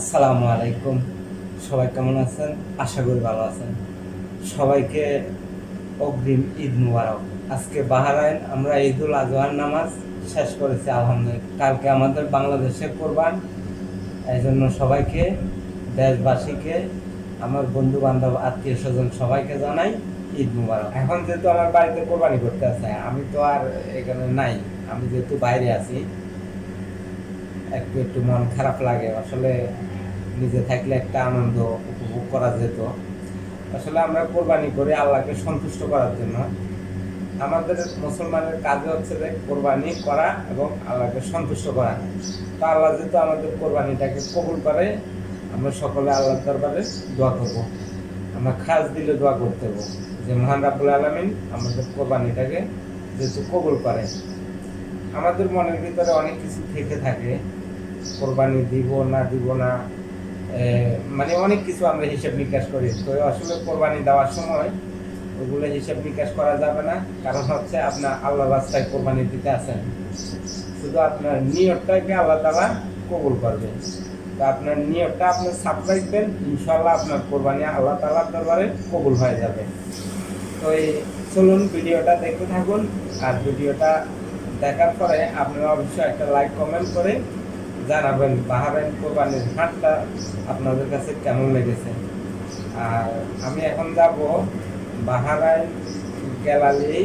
আসসালামু আলাইকুম। সবাই কেমন আছেন? আশা করি ভালো আছেন। সবাইকে অগ্রিম ঈদ মুবারক। আজকে বাহারাইন, আমরা ঈদুল আজহার নামাজ শেষ করেছি, আলহামদুলিল্লাহ। কালকে আমাদের বাংলাদেশে কোরবান। এই জন্য সবাইকে, দেশবাসীকে, আমার বন্ধু বান্ধব আত্মীয় স্বজন সবাইকে জানাই ঈদ মুবারক। এখন যেহেতু আমার বাড়িতে কোরবানি করতে আছে, আমি তো আর এখানে নাই। আমি যেহেতু বাইরে আছি, একটু একটু মন খারাপ লাগে। আসলে নিজে থাকলে একটা আনন্দ উপভোগ করা যেত। আসলে আমরা কোরবানি করি আল্লাহকে সন্তুষ্ট করার জন্য। আমাদের মুসলমানের কাজ হচ্ছে যে কোরবানি করা এবং আল্লাহকে সন্তুষ্ট করা। তো আল্লাহ যেহেতু আমাদের কোরবানিটাকে কবুল করে, আমরা সকলে আল্লাহর দরবারে দোয়া করব। আমরা খাস দিলে দোয়া করতে হব যে মহান রাবুল আলমিন আমাদের কোরবানিটাকে যেহেতু কবুল করে। আমাদের মনের ভিতরে অনেক কিছু থেকে থাকে। কোরবানি দিব না দিব না মানে অনেক কিছু আমরা হিসাব নিকাশ করি। তো আসলে কোরবানি দেওয়ার সময় ওগুলো হিসাব নিকাশ করা যাবে না, কারণ হচ্ছে আপনার আল্লাহ রাস্তায় কোরবানি দিতে আছেন শুধু আপনার নিয়তটাকে আল্লাহ তালা কবুল করবে। তো আপনার নিয়তটা আপনি সাপ রাখবেন ইনশাল্লাহ আপনার কোরবানি আল্লাহ তালার দরবারে কবুল হয়ে যাবে। তো এই চলুন ভিডিওটা দেখতে থাকুন। আর ভিডিওটা দেখার পরে আপনারা অবশ্যই একটা লাইক, কমেন্ট করে জানাবেন বাহারাইন কোরবানির হাটটা আপনাদের কাছে কেমন লেগেছে? আর আমি এখন যাব বাহারাইন গ্যালারি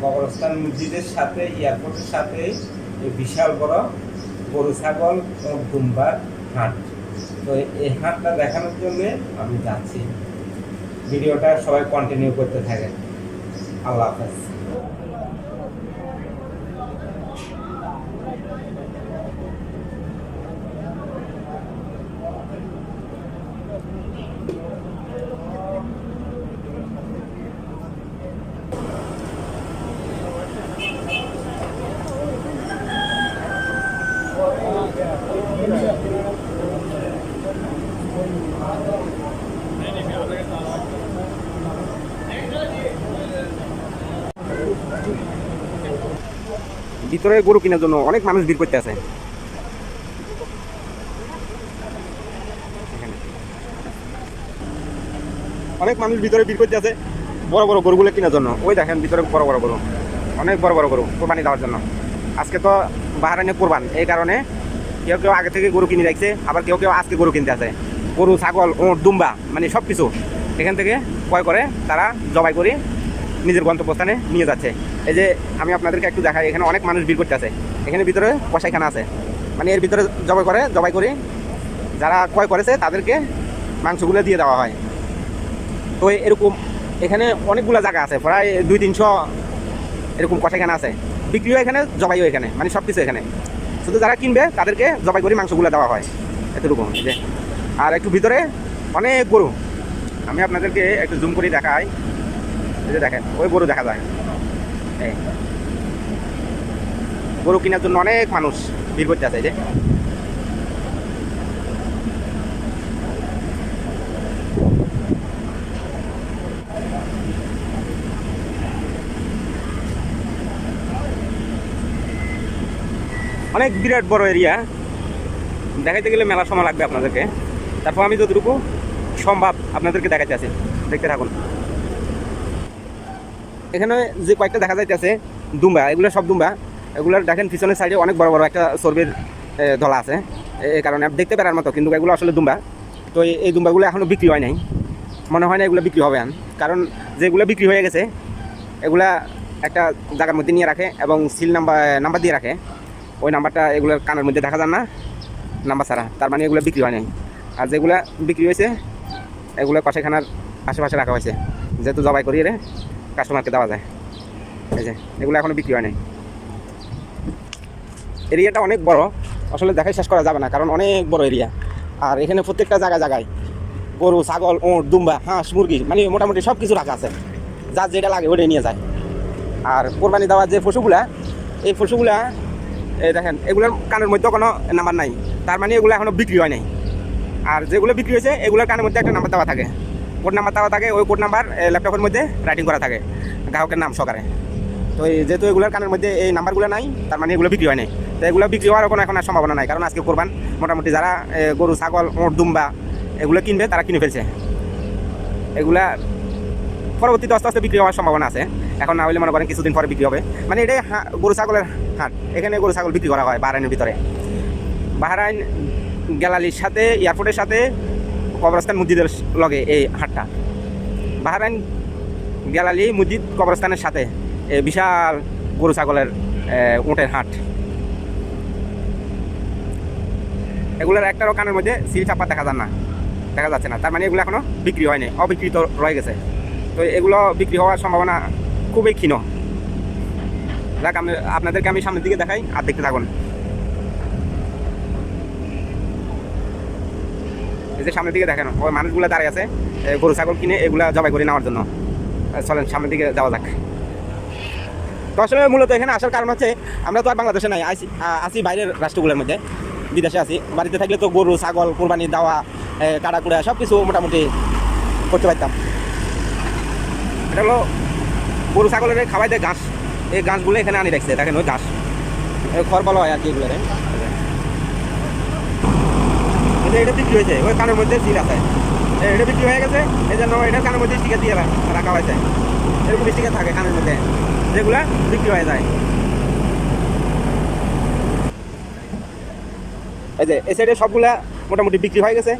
কবরস্থান মসজিদের সাথে, এয়ারপোর্টের সাথে বিশাল বড় গরু, ছাগল ও দুম্বার হাট। তো এই হাটটা দেখানোর জন্য আমি যাচ্ছি। ভিডিওটা সবাই কন্টিনিউ করতে থাকেন। আল্লাহ হাফেজ। ভিতরে গরু কেনার জন্য অনেক মানুষ ভিড় করতে আছে। অনেক মানুষ ভিতরে ভিড় করতে আছে বড় বড় গরুগুলো কেনার জন্য। ওই দেখেন ভিতরে বড় বড় গরু, অনেক বড় বড় গরু কোরবানি দেওয়ার জন্য। আজকে তো বাহারানে কোরবান, এই কারণে কেউ কেউ আগে থেকে গরু কিনে রাখছে, আবার কেউ কেউ আজকে গরু কিনতে আছে। গরু, ছাগল ওঁট দুম্বা মানে সব কিছু এখান থেকে ক্রয় করে তারা জবাই করে নিজের গন্তব্যস্থানে নিয়ে যাচ্ছে। এই যে আমি আপনাদেরকে একটু দেখাই, এখানে অনেক মানুষ ভিড় করতে আছে। এখানে ভিতরে কষাইখানা আছে। মানে এর ভিতরে জবাই করে জবাই করে। যারা ক্রয় করেছে, তাদেরকে মাংসগুলো দিয়ে দেওয়া হয়। তো এরকম এখানে অনেকগুলো জায়গা আছে, প্রায় দুই তিনশো এরকম কষাইখানা আছে। বিক্রিও এখানে, জবাইও এখানে মানে সব কিছু এখানে। শুধু যারা কিনবে, তাদেরকে জবাই করে মাংসগুলো দেওয়া হয়। এতটুকু আর একটু ভিতরে অনেক গরু। আমি আপনাদেরকে একটু জুম করে দেখাই। এই যে দেখেন, ওই গরু দেখা যায়। গরু কেনার জন্য অনেক মানুষ ভিড় করতে আছে যে। অনেক বিরাট বড় এরিয়া। দেখাইতে গেলে মেলা সময় লাগবে আপনাদেরকে। তারপর আমি যতটুকু সম্ভব আপনাদেরকে দেখাইতে আছে দেখতে থাকুন। এখানে যে কয়েকটা দেখা যাইতেছে দুম্বা এগুলো সব দুম্বা। এগুলোর দেখেন পিছনের সাইডে অনেক বড় বড় একটা চর্বির এ, ধলা আছে। এই কারণে দেখতে পারার মতো কিন্তু এগুলো আসলে দুম্বা। তো এই- দুম্বাগুলো এখনও বিক্রি হয় নাই। মনে হয় না এগুলো বিক্রি হবে কারণ যেগুলো বিক্রি হয়ে গেছে এগুলা একটা জায়গার মধ্যে নিয়ে রাখে এবং সিল নাম্বার নাম্বার দিয়ে রাখে। ওই নাম্বারটা এগুলোর কানের মধ্যে দেখা যান না নাম্বার ছাড়া। তার মানে এগুলো বিক্রি হয় নাই। আর যেগুলা বিক্রি হয়েছে এগুলো কষাইখানার আশেপাশে রাখা হয়েছে। যেহেতু জবাই করিয়ে রে। কাস্টমারকে দেওয়া যায়। এই যে, এগুলো এখনও বিক্রি হয় নাই। এরিয়াটা অনেক বড়, আসলে দেখাই শেষ করা যাবে না, কারণ অনেক বড় এরিয়া। আর এখানে প্রত্যেকটা জায়গায় জায়গায় গরু, ছাগল ওঁট দুম্বা, হাঁস, মুরগি মানে মোটামুটি সব কিছু রাখা আছে। যার যেটা লাগে ওটাই নিয়ে যায়। আর কোরবানি দেওয়ার যে পশুগুলা, এই পশুগুলা, এই দেখেন, এগুলোর কানের মধ্যে কোনো নাম্বার নাই। তার মানে এগুলো এখনও বিক্রি হয় নাই। আর যেগুলো বিক্রি হয়েছে, এগুলোর কানের মধ্যে একটা নাম্বার দেওয়া থাকে। কোড নাম্বার দেওয়া থাকে, ওই কোড নাম্বার ল্যাপটপের মধ্যে রাইটিং করা থাকে। গ্রাহকের নাম সহকারে। তো যেহেতু এগুলোর কানের মধ্যে এই নাম্বারগুলো নাই, তার মানে এগুলো বিক্রি হয় নাই। তো এগুলো বিক্রি হওয়ার কোনো এখন আর সম্ভাবনা নাই, কারণ আজকে কোরবান, মোটামুটি যারা গরু, ছাগল, ওঁট, দুম্বা, এগুলো কিনবে, তারা কিনে ফেলছে। এগুলা পরবর্তীতে আস্তে আস্তে বিক্রি হওয়ার সম্ভাবনা আছে। এখন না হলে মনে করেন কিছুদিন পরে বিক্রি হবে। মানে এটাই গরু ছাগলের হাট। এখানে গরু ছাগল বিক্রি করা হয় বাহরাইনের ভিতরে। বাহরাইন গ্যালারির সাথে, এয়ারপোর্টের সাথে কবরস্থান মসজিদের লগে এই হাটটা। বাহরাইন গ্যালারি মসজিদ কবরস্থানের সাথে বিশাল গরু ছাগলের উটের হাট। এগুলোর একটারও কানের মধ্যে সিল চাপা দেখা যান না, দেখা যাচ্ছে না। তার মানে এগুলো এখনও বিক্রি হয়নি অবিকৃত রয়ে গেছে। তো এগুলো বিক্রি হওয়ার সম্ভাবনা খুবই ক্ষীণ। যাক, আমি আপনাদেরকে আমি সামনের দিকে দেখাই, আর দেখতে থাকুন। যে সামনের দিকে দেখেন, ওই মানুষগুলো দাঁড়িয়ে আছে গরু, ছাগল কিনে এগুলা জবাই করে নেওয়ার জন্য। চলেন, সামনের দিকে যাওয়া যাক। তো আসলে মূলত এখানে আসার কারণ হচ্ছে, আমরা তো আর বাংলাদেশে নাই আছি আ- আছি বাইরের রাষ্ট্রগুলোর মধ্যে, বিদেশে আছি। বাড়িতে থাকলে তো গরু, ছাগল, কোরবানি, দেওয়া কাটা কুড়া সব কিছু মোটামুটি করতে পারতাম। এটা হলো গরু, ছাগলের খাওয়াই দেয় ঘাস, এই ঘাসগুলো এখানে আনি রাখছে, দেখেন ওই ঘাস। খড় বলা হয় আর কি এগুলো এটা বিক্রি হয়েছে, ওই কানের মধ্যে সিল আছে। এটা বিক্রি হয়ে গেছে, এই জন্য এটার কানের মধ্যে স্টিকার দিয়ে রাখা হয়েছে। এরকম স্টিকার থাকে কানের মধ্যে, যেগুলা বিক্রি হয়ে যায়। এই যে, এই সাইডে সবগুলা মোটামুটি বিক্রি হয়ে গেছে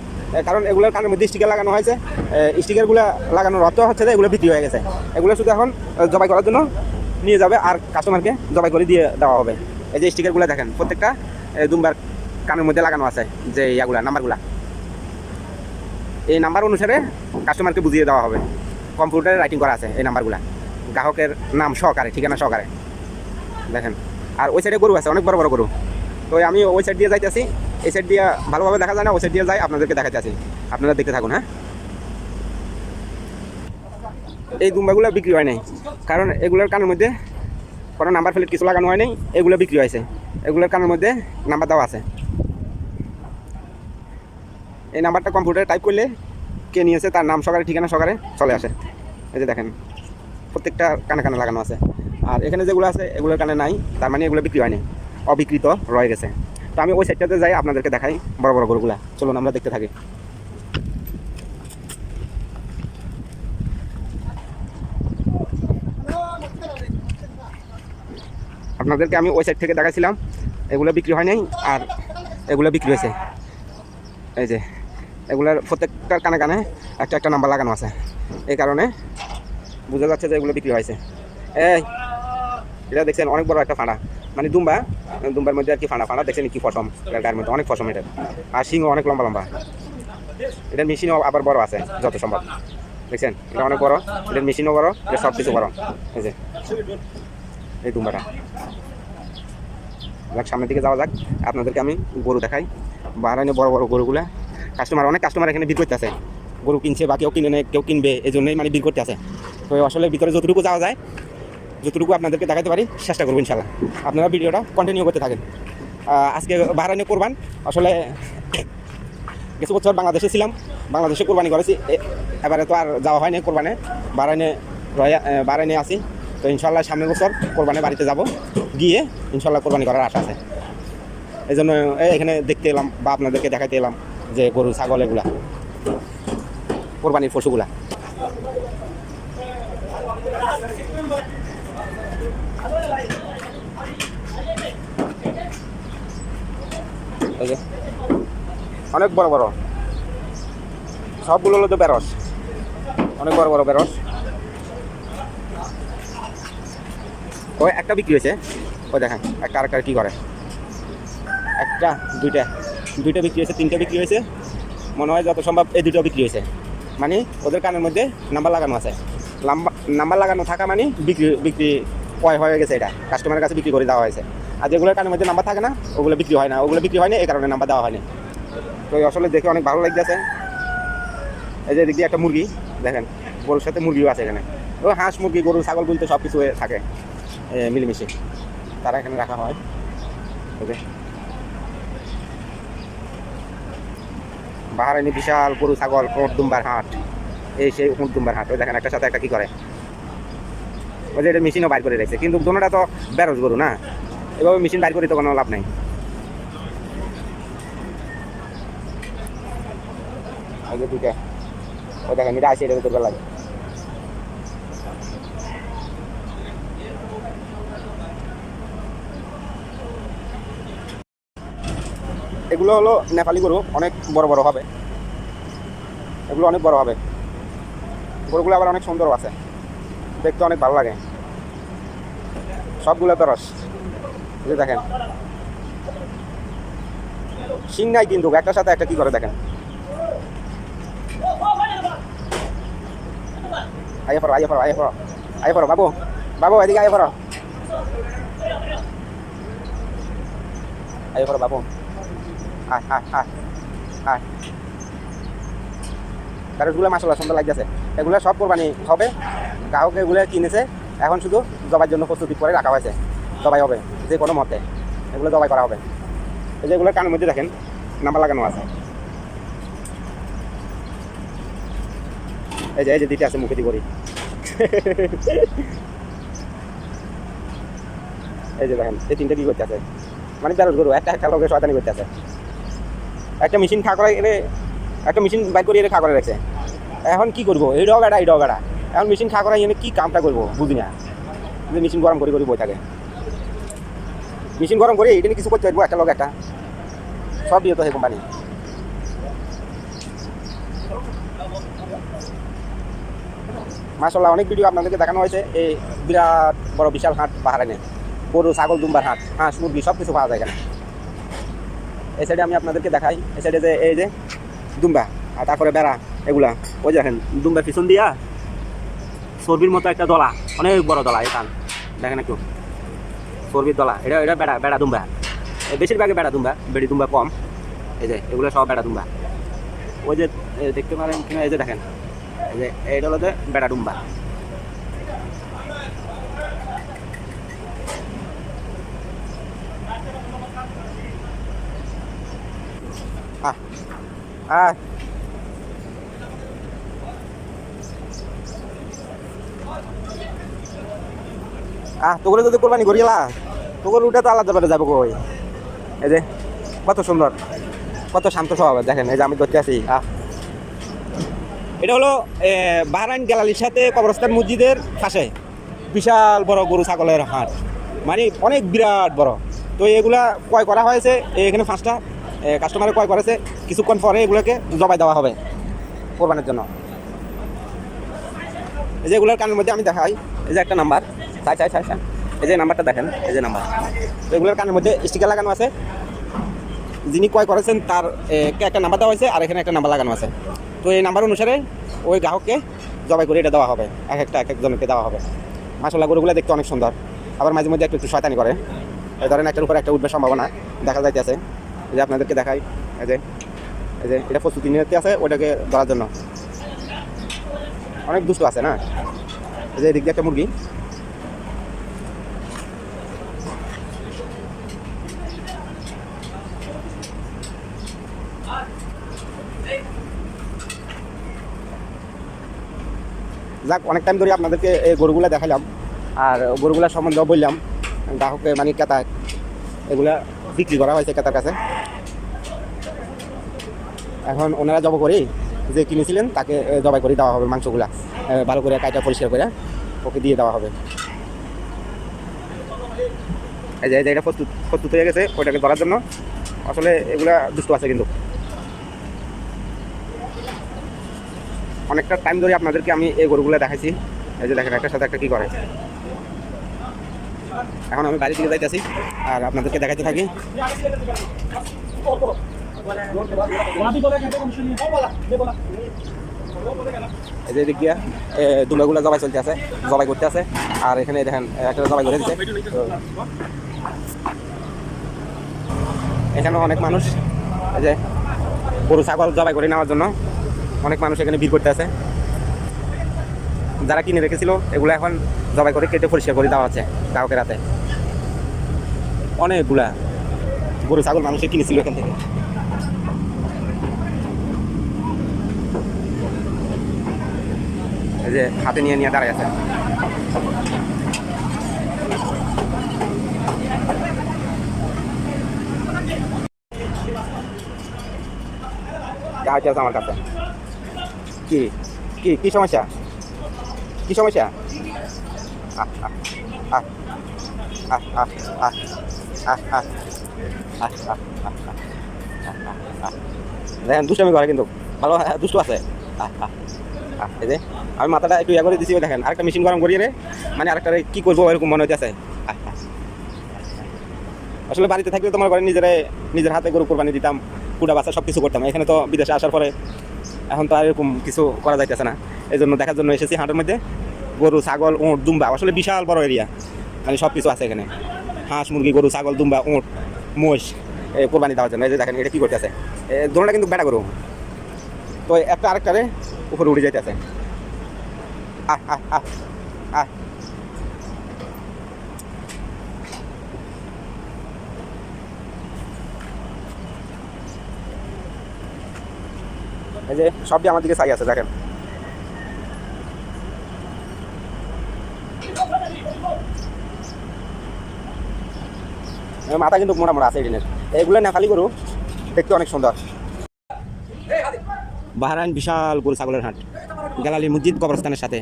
কারণ এগুলোর কানের মধ্যে স্টিকার লাগানো হয়েছে স্টিকারগুলো লাগানোর অর্থ হচ্ছে যে এগুলো বিক্রি হয়ে গেছে। এগুলো শুধু এখন জবাই করার জন্য নিয়ে যাবে আর কাস্টমারকে জবাই করে দিয়ে দেওয়া হবে। এই যে স্টিকারগুলো দেখেন, প্রত্যেকটা দুম্বার কানের মধ্যে লাগানো আছে, যে ইয়াগুলা, নাম্বারগুলা। এই নাম্বার অনুসারে কাস্টমারকে বুঝিয়ে দেওয়া হবে। কম্পিউটারে রাইটিং করা আছে এই নাম্বারগুলা। গ্রাহকের নাম সহকারে, ঠিকানা সহকারে। দেখেন, আর ওই সাইডে গরু আছে, অনেক বড় বড় গরু। তো আমি ওই সাইড দিয়ে যাইতেছি। এই সাইড দিয়ে ভালোভাবে দেখা যায় না, ওই সাইড দিয়ে যাই, আপনাদেরকে দেখাতে আছি আপনারা দেখতে থাকুন হ্যাঁ? এই দুম্বাগুলো বিক্রি হয় নাই। কারণ এগুলোর কানের মধ্যে কোনো নাম্বার প্লেট কিছু লাগানো হয় নাই, এগুলো বিক্রি হয়েছে। এগুলোর কানের মধ্যে নাম্বার দেওয়া আছে। এই নাম্বারটা কম্পিউটারে টাইপ করলে কে নিয়েছে, তার নাম সহকারে, ঠিকানা সহকারে চলে আসে। এই যে দেখেন, প্রত্যেকটা কানে কানে লাগানো আছে। আর এখানে যেগুলো আছে, এগুলোর কানে নাই, তার মানে এগুলো বিক্রি হয়নি। অবিকৃত রয়ে গেছে। তো আমি ওই সাইডটাতে যাই, আপনাদেরকে দেখাই বড় বড় গরুগুলা। চলুন, আমরা দেখতে থাকি। আপনাদেরকে আমি ওই সাইড থেকে দেখাইছিলাম। এগুলো বিক্রি হয় নাই আর এগুলো বিক্রি হয়েছে। এই যে এগুলোর প্রত্যেকটার কানে কানে একটা একটা নাম্বার লাগানো আছে। এই কারণে বোঝা যাচ্ছে যে এগুলো বিক্রি হয়েছে। এই, এটা দেখছেন অনেক বড় একটা ফাঁড়া। মানে দুম্বা, দুম্বার মধ্যে আর কি ফাঁড়া। ফাঁড়া দেখছেন কি ফসম, গায়ের মধ্যে অনেক ফসম এটা। আর শিং অনেক লম্বা লম্বা। এটার মেশিনও আবার বড় আছে, যত সম্ভব। দেখছেন, এটা অনেক বড় এটার মেশিনও বড়, এটা সব কিছু বড়। এই এই দুম্বাটা। যাক, সামনের দিকে যাওয়া যাক। আপনাদেরকে আমি গরু দেখাই। বাহারাইনে বড় বড় গরুগুলা কাস্টমার অনেক কাস্টমার এখানে ভিড় করতে আছে গরু কিনছে বা কেউ কিনে নেয়, কেউ কিনবে এই জন্যই মানে ভিড় করতে আছে তো আসলে ভিতরে যতটুকু যাওয়া যায়, যতটুকু আপনাদেরকে দেখাতে পারি, চেষ্টা করব ইনশাল্লাহ আপনারা ভিডিওটা কন্টিনিউ করতে থাকেন। আজকে বাহারাইনে কোরবান, আসলে কিছু বছর বাংলাদেশে ছিলাম, বাংলাদেশে কোরবানি করেছি এবারে তো আর যাওয়া হয়নি কোরবানে, বাহারাইনে রয়া বাহারাইনে আছি। তো ইনশাল্লাহ সামনের বছর কোরবানে বাড়িতে যাব, গিয়ে ইনশাল্লাহ কোরবানি করার আশা আছে। এই জন্য এখানে দেখতে এলাম বা আপনাদেরকে দেখাতে এলাম। যে গরু, ছাগল এগুলা, কোরবানির পশুগুলা। অনেক বড় বড়। সবগুলো হলো তো বেরস। অনেক বড় বড় বেরস। ওই একটা বিক্রি হয়েছে? ওই দেখেন, একটা আরেকটা কি করে? একটা, দুইটা। দুইটা বিক্রি হয়েছে, তিনটা বিক্রি হয়েছে। মনে হয় যত সম্ভব এই দুটো বিক্রি হয়েছে। মানে ওদের কানের মধ্যে নাম্বার লাগানো আছে। নাম্বার লাগানো থাকা মানে বিক্রি বিক্রি পয় হয়ে গেছে এটা। কাস্টমারের কাছে বিক্রি করে দেওয়া হয়েছে। আর যেগুলোর কানের মধ্যে নাম্বার থাকে না, ওগুলো বিক্রি হয় না। ওগুলো বিক্রি হয়নি এই কারণে নাম্বার দেওয়া হয়নি। তো আসলে দেখে অনেক ভালো লাগতেছে। এই যে দিয়ে একটা মুরগি, দেখেন, গরুর সাথে মুরগিও আছে এখানে। ও হাঁস, মুরগি, গরু, ছাগল, বলতে সব কিছু থাকে মিলেমিশে। তারা এখানে রাখা হয়। ওকে। বাহারাইনি বিশাল গরু, ছাগল, উট, দুম্বার হাট। এই সেই উট, দুম্বার হাট। ওই দেখেন একটা সাথে একটা কি করে? ওই যে এটা মেশিনও বাইর করে রেখেছে। কিন্তু দোনোটা তো বেরোজ গরু না? এভাবে মেশিন বাইর করে তো কোনো লাভ নাই। আগে দুইটা। ও দেখেন, এটা আসে এটা লাগে। এগুলো হলো নেপালি গরু, অনেক বড় বড় হবে। এগুলো অনেক বড় হবে। গরুগুলো আবার অনেক সুন্দর আছে। দেখতে অনেক ভালো লাগে। সবগুলো যে দেখেন। শিং নাই কিন্তু, একটার সাথে একটা কি করে দেখেন? আইয়া পড়ো আইয়া পড়ো আইয়া পড়ো আইয়া পড়ো, বাবু বাবু, এদিকে আইয়া পড়ো। আইয়া পড়ো, বাবু। আয় আয় আয় আয়। মাসাল্লাহ সুন্দর লাগতেছে। এগুলো সব কোরবানি হবে। গ্রাহক এগুলো কিনেছে। এখন শুধু জবাইয়ের জন্য প্রস্তুতি করে রাখা হয়েছে। জবাই হবে, যে কোনো মতে এগুলো জবাই করা হবে। এই যে এগুলো কানের মধ্যে দেখেন, নাম্বার লাগানো আছে। এই যে এই যে দিতে আছে মুখে করি এই যে দেখেন, এই তিনটে কি করতে আছে মানে বেরোজ গরু, একটা একটা লোকের শয়তানি করতে আছে একটা মেশিন খা করে একটা মেশিন বাইর করে এনে খা করে রাখছে। এখন কি করব? এই ডগাটা এই ডগাটা এখন মেশিন খা করা এনে কি কামটা করব? বুঝি না। যে মেশিন গরম করে করে বই থাকে। মেশিন গরম করে এটা কিছু করতে পারব, একটা লোক একটা। সব দিয়ে তো সেই কোম্পানি মাসাল্লাহ অনেক ভিডিও আপনাদেরকে দেখানো হয়েছে। এই বিরাট বড় বিশাল হাট পাহাড়ে গরু, ছাগল, দুম্বার হাট, হাঁস, মুরগি সব কিছু পাওয়া যায় এখানে। এই সাইডে আমি আপনাদেরকে দেখাই। এই সাইডে যে, এই যে, দুম্বা আর তারপরে বেড়া, এগুলা। ওই যে দেখেন, দুম্বার পিছন দিয়া চর্বির মতো একটা দলা, অনেক বড় দলা এখান দেখেন একটু। চর্বির দলা, এটা এটা বেড়া বেড়া দুম্বা। এই বেশিরভাগই বেড়া দুম্বা, বেড়ি দুম্বা কম। এই যে, এগুলো সব বেড়া দুম্বা। ওই যে দেখতে পারেন কিনা, এই যে দেখেন। এই যে, এইটা হলো যে বেড়া দুম্বা। আহ আহ তোগুলো যদি কোরবানি করিলা তোগুলো উঠে তো আলাদা বেড়ে যাব কই? এই যে, কত সুন্দর, কত শান্ত স্বভাব দেখেন, এই যে আমি ধরতে আছি আহ। এটা হলো বাহরাইন গ্যালারির সাথে কবরস্থান মসজিদের পাশে। বিশাল বড় গরু ছাগলের হাট। মানে অনেক বিরাট বড়। তো এগুলা ক্রয় করা হয়েছে এখানে পাঁচটা। কাস্টমারে ক্রয় করেছে, কিছুক্ষণ পরে এগুলোকে জবাই দেওয়া হবে কোরবানের জন্য। এই যে এগুলোর কানের মধ্যে আমি দেখাই, এই যে একটা নাম্বার চাই চাই চাই চাই এই যে নাম্বারটা দেখেন, এই যে নাম্বার এগুলোর কানের মধ্যে স্টিকার লাগানো আছে। যিনি ক্রয় করেছেন তার একটা নাম্বার দেওয়া হয়েছে, আর এখানে একটা নাম্বার লাগানো আছে। তো এই নাম্বার অনুসারে ওই গ্রাহককে জবাই করে এটা দেওয়া হবে। এক একটা, এক একজনকে দেওয়া হবে। মাসাল্লাহ গরুগুলো দেখতে অনেক সুন্দর। আবার মাঝে মধ্যে একটু একটু শয়তানি করে। ধরেন একটার উপরে একটা উঠবে সম্ভাবনা, দেখা যাইতেছে। যে আপনাদেরকে দেখাই। এই যে এই যে, এটা প্রস্তুতি নিতে আছে ওটাকে ধরার জন্য। অনেক দুষ্ট আছে না? এই যে, এদিক দিয়ে একটা মুরগি। যাক, অনেক টাইম ধরে আপনাদেরকে এই গরুগুলা দেখালাম আর গরুগুলা সম্বন্ধেও বললাম। গ্রাহককে মানে ক্রেতা এগুলা বিক্রি করা হয়েছে ক্রেতার কাছে। এখন ওনারা জব করে, যে কিনেছিলেন, তাকে জবাই করে, দেওয়া হবে মাংসগুলা। ভালো করে কাইটা পরিষ্কার করে ওকে দিয়ে দেওয়া হবে। এই যে এটা প্রস্তুত প্রস্তুত হয়ে গেছে ওইটাকে ধরার জন্য। আসলে এগুলা দুষ্ট আছে কিন্তু। অনেকটা টাইম ধরে আপনাদেরকে আমি এই গরুগুলো দেখাইছি। এই যে দেখেন, একটার সাথে একটা কী করে। এখন আমি বাড়ির দিকে যাইতেছি আর আপনাদেরকে দেখাইতে থাকি। যে চলতে আছে আছে। আর এখানে দেখেন এখানে অনেক মানুষ, এই যে গরু, ছাগল জবাই করে নেওয়ার জন্য অনেক মানুষ এখানে ভিড় করতে আছে। যারা কিনে রেখেছিল, এগুলো এখন জবাই করে কেটে পরিষ্কার করে দেওয়া হচ্ছে গ্রাহকের হাতে। অনেকগুলা গরু, ছাগল মানুষে কিনেছিল এখান থেকে। যে হাতে নিয়ে নিয়ে দাঁড়িয়ে আছে আমার কাছে। কি? কি? কি সমস্যা? কি সমস্যা? দেখেন, দুষ্টামি করে কিন্তু। ভালো হ্যাঁ, দুষ্ট আছে। এই যে, আমি মাথাটা একটু ইয়া করে দিছি দেখেন, আরেকটা মেশিন গরম করিয়ে রে মানে আরেকটা কি করব, এরকম মনে হচ্ছে আসলে বাড়িতে থাকলে তোমার ঘরে নিজেরাই নিজের হাতে গরু কোরবানি দিতাম, কুটা বাচ্চা সব কিছু করতাম। এখানে তো বিদেশে আসার পরে এখন তো আর এরকম কিছু করা যাইতেছে না। এই জন্য দেখার জন্য এসেছি হাটের মধ্যে। গরু, ছাগল, উঁট, দুম্বা, আসলে বিশাল বড় এরিয়া মানে সব কিছু আছে এখানে। হাঁস, মুরগি, গরু, ছাগল, দুম্বা, উঁট মোষ কোরবানি দেওয়ার জন্য। এই যে দেখেন, এটা কী করতেছে? দোলটা কিন্তু বেটা গরু। তো একটা আরেকটারে উপরে উঠে যাইতেছে। আহ আহ আহ। এই যে সবটি আমার দিকে চাই আছে, দেখেন। মাথা কিন্তু মোটা মোটা আছে এদিনের এইগুলো নেপালি গরু, দেখতে অনেক সুন্দর। বাহারাইন বিশাল গরু ছাগলের হাট। গেলালি মসজিদ কবরস্থানের সাথে।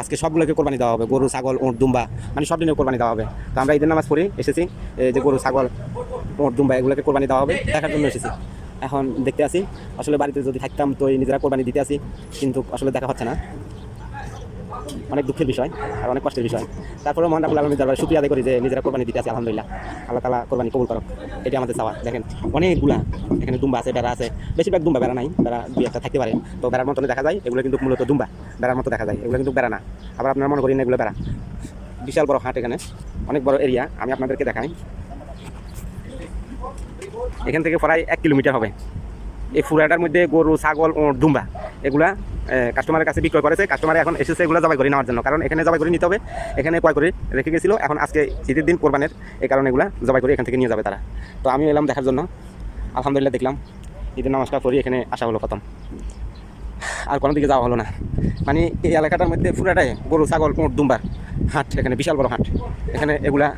আজকে সবগুলোকে কোরবানি দেওয়া হবে। গরু, ছাগল ওঁট দুম্বা মানে সব দিনের কোরবানি দেওয়া হবে। তো আমরা ঈদের নামাজ পড়ি, এসেছি। যে গরু, ছাগল ওঁট দুম্বা, এগুলোকে কোরবানি দেওয়া হবে। দেখার জন্য এসেছি। এখন দেখতে আসি আসলে বাড়িতে যদি থাকতাম তো এই নিজেরা কোরবানি দিতে আসি কিন্তু আসলে দেখা হচ্ছে না। অনেক দুঃখের বিষয় আর অনেক কষ্টের বিষয়। তারপরে মহান রাবুল আলমী দরবার শুক্রিয়া আদায় করি যে নিজেরা কোরবানি দিতে আসি আলহামদুলিল্লাহ। আল্লাহ তালা কোরবানি কবুল করো এটি আমাদের চাওয়া। দেখেন, অনেকগুলা এখানে দুম্বা আছে, বেড়া আছে। বেশিরভাগ দুম্বা বেড়া নাই, বেড়া দুই একটা থাকতে পারে। তো বেড়ার মতনে দেখা যায়, এগুলো কিন্তু মূলত দুম্বা। বেড়ার মতো দেখা যায়, এগুলো কিন্তু বেড়া না। আবার আপনারা মনে করেন এগুলো বেড়া। বিশাল বড় হাট এখানে, অনেক বড় এরিয়া আমি আপনাদেরকে দেখাই। এখান থেকে প্রায় এক কিলোমিটার হবে। এই ফুরাটার মধ্যে গরু, ছাগল দুম্বা, এগুলা কাস্টমারের কাছে বিক্রয় করেছে। কাস্টমার এখন এসেছে এগুলো জবাই করে নেওয়ার জন্য। কারণ এখানে জবাই করে নিতে হবে। এখানে ক্রয় করে রেখে গেছিল। এখন আজকে ঈদের দিন কোরবানের। এই কারণে এগুলা জবাই করে এখান থেকে নিয়ে যাবে তারা। তো আমি এলাম দেখার জন্য। আলহামদুলিল্লাহ দেখলাম। ঈদের নমস্কার করি। এখানে আসা হলো প্রথম। আর কোনো দিকে যাওয়া হলো না। মানে এই এলাকাটার মধ্যে পুরাটাই গরু, ছাগল, উঁট, দুম্বার হাট, এখানে বিশাল বড় হাট। এখানে এগুলা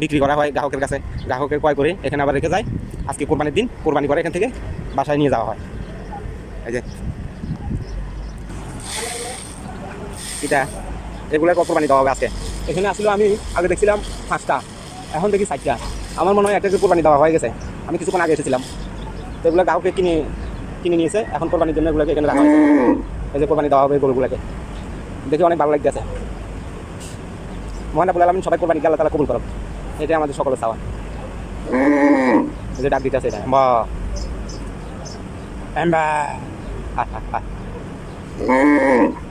বিক্রি করা হয় গ্রাহকের কাছে। গ্রাহকে ক্রয় করে এখানে আবার রেখে যায়। আজকে কোরবানির দিন, কোরবানি করে এখান থেকে বাসায় নিয়ে যাওয়া হয়। এই যে। এটা, এগুলো কোরবানি দেওয়া হবে আজকে? এখানে আসলে আমি আগে দেখছিলাম পাঁচটা, এখন দেখি ষাটটা আমার মনে হয় একটা কোরবানি দেওয়া হয়ে গেছে। আমি কিছুক্ষণ আগে এসেছিলাম। তো এগুলো গ্রাহকে কিনে কিনে নিয়েছে। এখন কোরবানির জন্য এগুলোকে এখানে রাখা হয়েছে। এই যে কোরবানি দেওয়া হবে গরুগুলোকে। দেখে অনেক ভালো লাগতেছে। মহান আবুল আলমিন সবাই কোরবানি আল্লাহ তালা কবুল করো এটাই আমাদের সকলের চাওয়া। যে ডাক দিতে আছে এটা। বা। এম্বা।